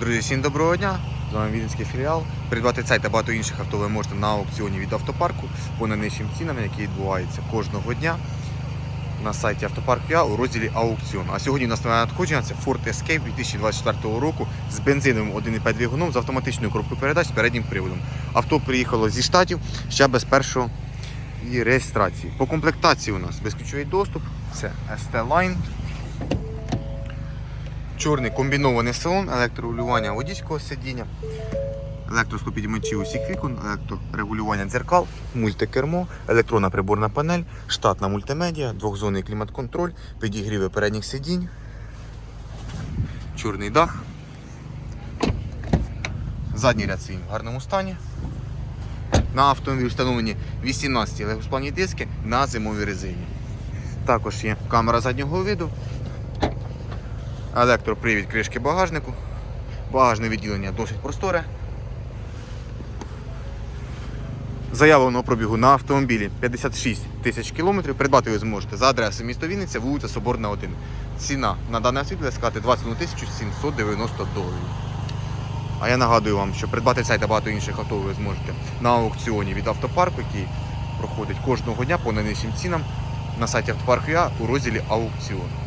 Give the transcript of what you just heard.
Друзі, всім доброго дня! З вами Віденський філіал. Придбати цей та багато інших авто ви можете на аукціоні від автопарку по найнижчим цінам, які відбуваються кожного дня на сайті автопарку Я у розділі аукціон. А сьогодні у нас нове надходження це Ford Escape 2024 року з бензиновим 1,5 двигуном з автоматичною коробкою передач з переднім приводом. Авто приїхало зі штатів ще без першої реєстрації. По комплектації у нас безключовий доступ, це ST-Line. Чорний комбінований салон, електрорегулювання водійського сидіння, електроскопідімачі усіх вікон, електрорегулювання дзеркал, мультикермо, електронна приборна панель, штатна мультимедіа, двохзонний клімат-контроль, підігріви передніх сидінь, чорний дах. Задній ряд сидінь в гарному стані. На автомобілі встановлені 18 легкосплавні диски на зимовій резині. Також є камера заднього виду, електропривід кришки багажнику. Багажне відділення досить просторе. Заявленого пробігу на автомобілі 56 тисяч кілометрів. Придбати ви зможете за адресою місто Вінниця, вулиця Соборна 1. Ціна на даний автомобіль сказати 21 тисячу 790 доларів. А я нагадую вам, що придбати цей та багато інших авто ви зможете на аукціоні від автопарку, який проходить кожного дня по найнижчим цінам на сайті автопарку Я у розділі аукціон.